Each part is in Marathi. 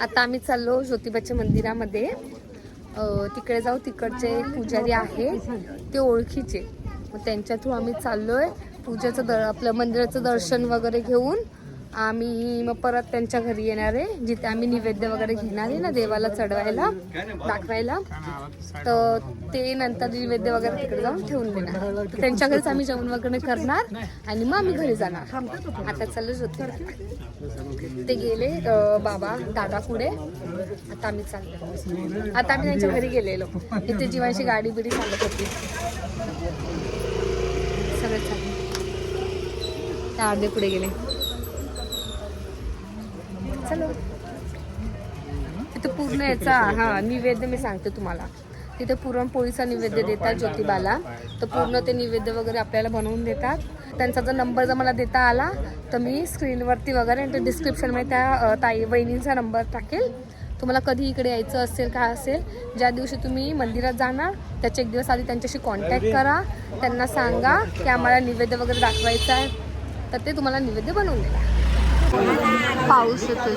आता आम्ही चाललो ज्योतिबाच्या मंदिरामध्ये. तिकडे जाऊ तिकडचे पुजारी आहे ते ओळखीचे. मग त्यांच्या थ्रू आम्ही चाललोय. पूजेचं द आपलं मंदिराचं दर्शन वगैरे घेऊन आम्ही मग परत त्यांच्या घरी येणार आहे जिथे आम्ही निवेद्य वगैरे घेणार आहे ना देवाला चढवायला दाखवायला. तर ते नंतर निवेद्य वगैरे तिकडे जाऊन ठेवून देणार. तर त्यांच्या घरीच आम्ही जेवण वगैरे करणार आणि मग आम्ही घरी जाणार. आता चालू ज्योतिबा ते गेले बाबा दादा पुढे. आता आम्ही चाललो. आता आम्ही त्यांच्या घरी गेलेलो. इथे जीवांशी गाडी बिडी चालत होती. सगळं चाललं अर्धे पुढे गेले. चलो. तिथे पूर्ण याचा हा निवेद्य मी सांगते तुम्हाला. तिथे पुरणपोळीचा निवेद्य देतात ज्योतिबाला. तर पूर्ण ते निवेद्य वगैरे आपल्याला बनवून देतात. त्यांचा जर नंबर जर मला देता आला तर मी स्क्रीनवरती वगैरे आणि डिस्क्रिप्शनमध्ये त्या ताई बहिणींचा नंबर टाकेल. तुम्हाला कधी इकडे यायचं असेल काय असेल ज्या दिवशी तुम्ही मंदिरात जाणार त्याच्या एक दिवस आधी त्यांच्याशी कॉन्टॅक्ट करा. त्यांना सांगा की आम्हाला निवेद्य वगैरे दाखवायचं आहे. तर ते तुम्हाला निवेद्य बनवून देणार. पाऊस येतोय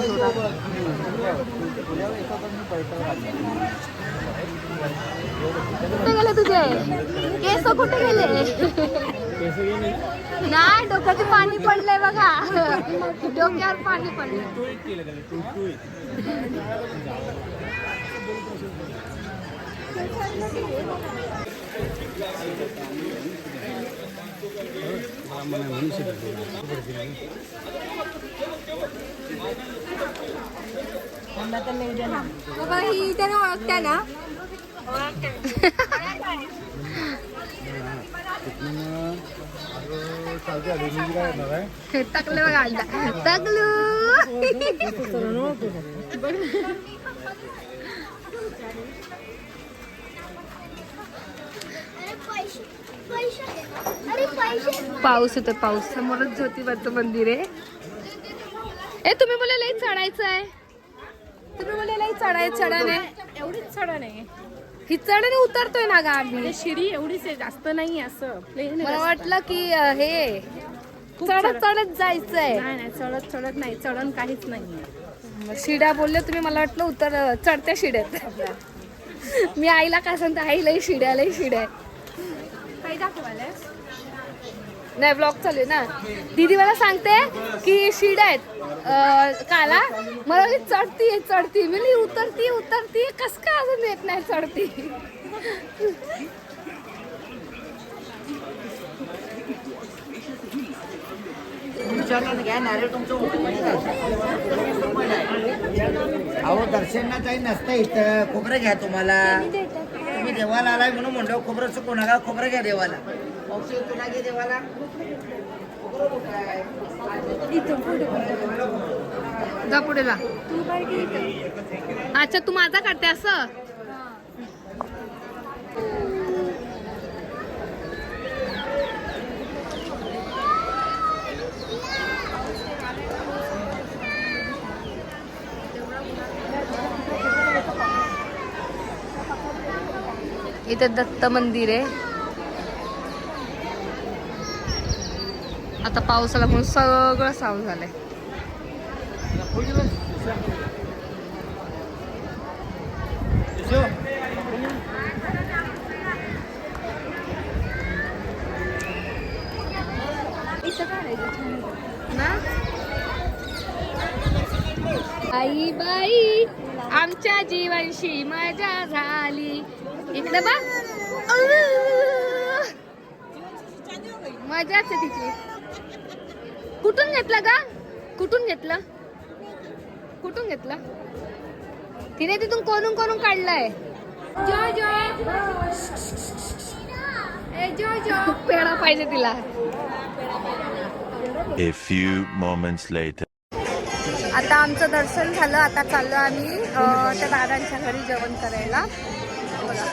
कुठे गेले तुझे? केस कुठे गेले? नाही डोक्याचे पाणी पडलंय बघा. डोक्यावर पाणी पडलं बाबा ही त्याने ओळखत्या ना? टाकलं बघा आता टाकलू पाऊस येतो पाऊस. समोरच ज्योतिबाचं मंदिर आहे. ए तुम्ही बोला लई चढायचं आहे तुम्ही बोला लई चढाय चढाने एवढीच चढ नाही. ही चढाने उतरतोय ना गा आम्ही. म्हणजे शिडी एवढीच आहे जास्त नाही असं. प्लेन मला वाटलं की हे चढत चढत जायचंय. नाही नाही चढत चढत नाही. चढण काहीच नाही शिड्या बोलले तुम्ही मला वाटलं उतर चढत्या शिड्यात. मी आईला काय सांगते? आई लई शिड्या लई शिड्या. काही नाही ब्लॉग चालू आहे ना. दीदी मला सांगते की शिड्या आहेत. काला मला चढती चढती मी उतरती उतरती कस काय अजून येत नाही चढती? अहो दर्शनला काही नसतं इथं. खोबरं घ्या तुम्हाला. तुम्ही देवाला आलाय म्हणून म्हणलो खोबरं चुकू नका खोबरं घ्या देवाला. घे देवाला? जा पुढे जा. अच्छा तू माझा काढते असं? इथे दत्त मंदिर आहे. आता पावसाला म्हणून सगळं साव झालंय. ना? आई बाई आमच्या जीवनशी मजा झाली. इकडे बा मजाच आहे तिची. कुठून घेतलं का कुठून घेतलं? कुठून घेतलं? तिने तिथून कोणून कोणून काढलंय? जो जो ए जो जो पेढा पाहिजे तिला. A few moments later. आता आमचं दर्शन झालं. आता चाललो आम्ही त्या दादांच्या घरी जेवण करायला. बघा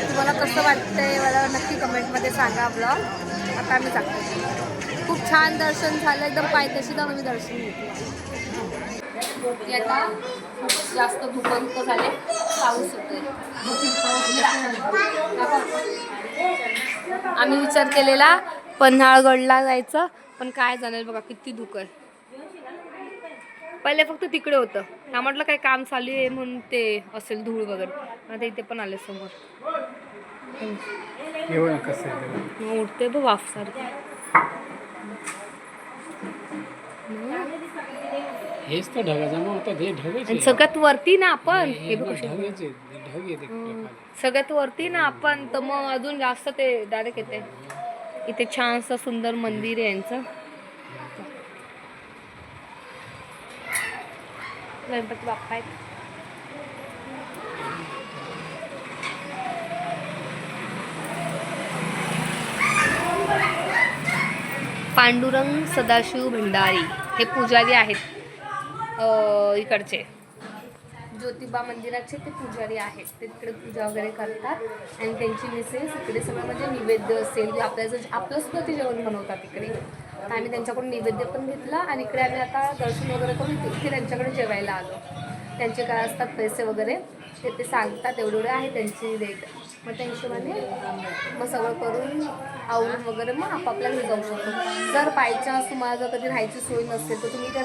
तुम्हाला कसं वाटतंय? मला नक्की कमेंटमध्ये सांगा ब्लॉग आता आम्ही सांगतो खूप छान दर्शन झालं. एकदम पायथ्याशी जाऊन आम्ही दर्शन घेतलं. आता खूप जास्त भूकंप झाले. पाऊस होतोय आम्ही विचार केलेला पन्हाळगडला जायचं. पण काय जाणार बघा किती धुकं पहिले फक्त तिकडे होतं. ना म्हटलं काही काम चालू आहे म्हणून ते असेल धूळ वगैरे. आता इथे पण आले समोर. उठते बघ वाफ सारखी. हेच तर ते ढगच आणि सगळ्यात वरती ना आपण. हे बघ ढग. सगळ्यात वरती ना आपण तर मग अजून जास्त ते डायरेक्ट येते. इथे छानसं सुंदर मंदिर आहे यांचं. गणपती बाप्पा आहेत. पांडुरंग सदाशिव भंडारी हे पुजारी आहेत इकडचे. ज्योतिबा मंदिराचे ते पुजारी आहेत. ते तिकडे पूजा वगैरे करतात. आणि त्यांची मिसेस इकडे सगळं म्हणजे नैवेद्य असेल. की आपल्या जर आपलं सुद्धा ते जेवण बनवतात तिकडे तर आम्ही त्यांच्याकडून नैवेद्य पण घेतला आणि इकडे आम्ही आता दर्शन वगैरे करून तिथे त्यांच्याकडे जेवायला आलो. त्यांचे काय असतात पैसे वगैरे ते ते सांगतात. एवढे एवढे आहे त्यांची रेट. मग त्या हिशोबाने मग सगळं करून आवडून वगैरे मग आपापल्या घरी जाऊ शकतो. जर बाय तुम्हाला जर कधी राहायची सोय नसेल तर तुम्ही इथे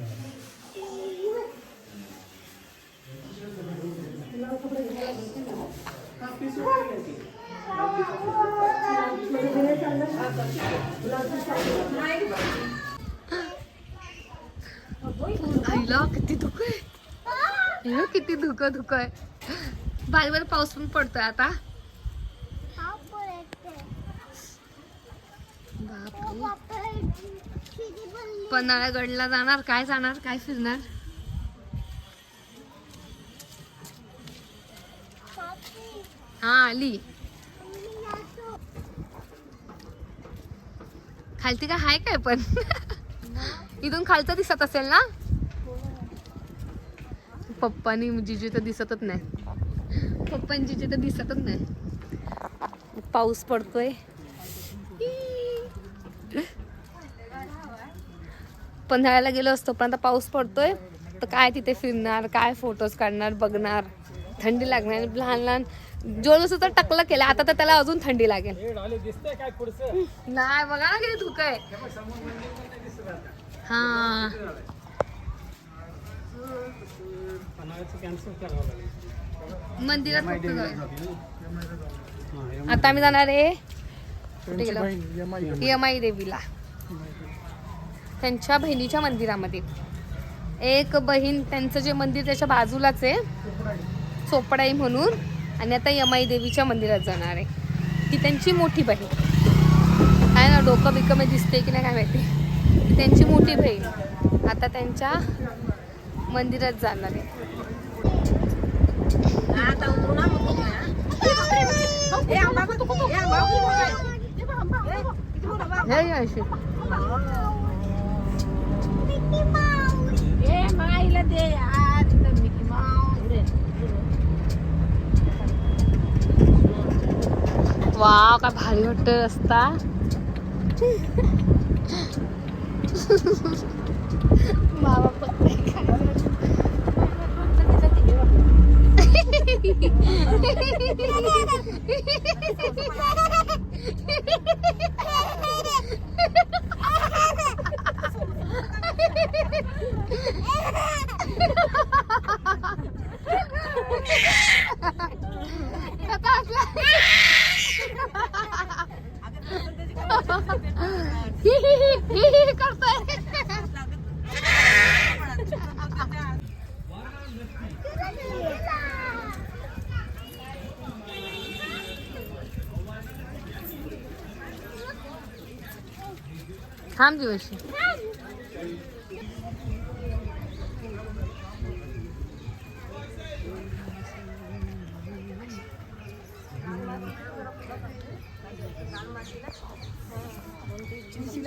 आईला किती धुक आहे. किती धुकं धुकं आहे. बारीक पाऊस पण पडतोय आता. पन्हाळगडला जाणार काय जाणार काय फिरणार? हा आली. खालती काय हाय काय पण? इथून खालचं दिसत असेल ना? पप्पानी जिजू तर दिसतच नाही. पप्पानी जिजू तर दिसतच नाही. पाऊस पडतोय. पन्हाळ्याला गेलो असतो पण आता पाऊस पडतोय. तर काय तिथे फिरणार काय फोटोज काढणार बघणार. थंडी लागणार लहान लहान जोर सुद्धा टकलं केलं आता तर त्याला अजून थंडी लागेल. नाही बघा ना किती धुकं आहे. हा मंदिरात. आता आम्ही जाणार आहे कुठे गेलो यमाई देवीला. त्यांच्या बहिणीच्या मंदिरामध्ये. एक बहीण त्यांचं जे मंदिर त्याच्या बाजूलाच आहे. चोपडाई म्हणून आणि आता यमाई देवीच्या मंदिरात जाणार आहे. ती त्यांची मोठी बहीण. काय ना डोकं बिकं मी दिसते की नाही काय माहिती. ती त्यांची मोठी बहीण. आता त्यांच्या मंदिरात जाणार आहे. हे हे अशी. वाव काय भारी वाटत रस्ता. बाबा थांब दिवशी.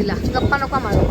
मी थापण तिला गप्पा नको मारू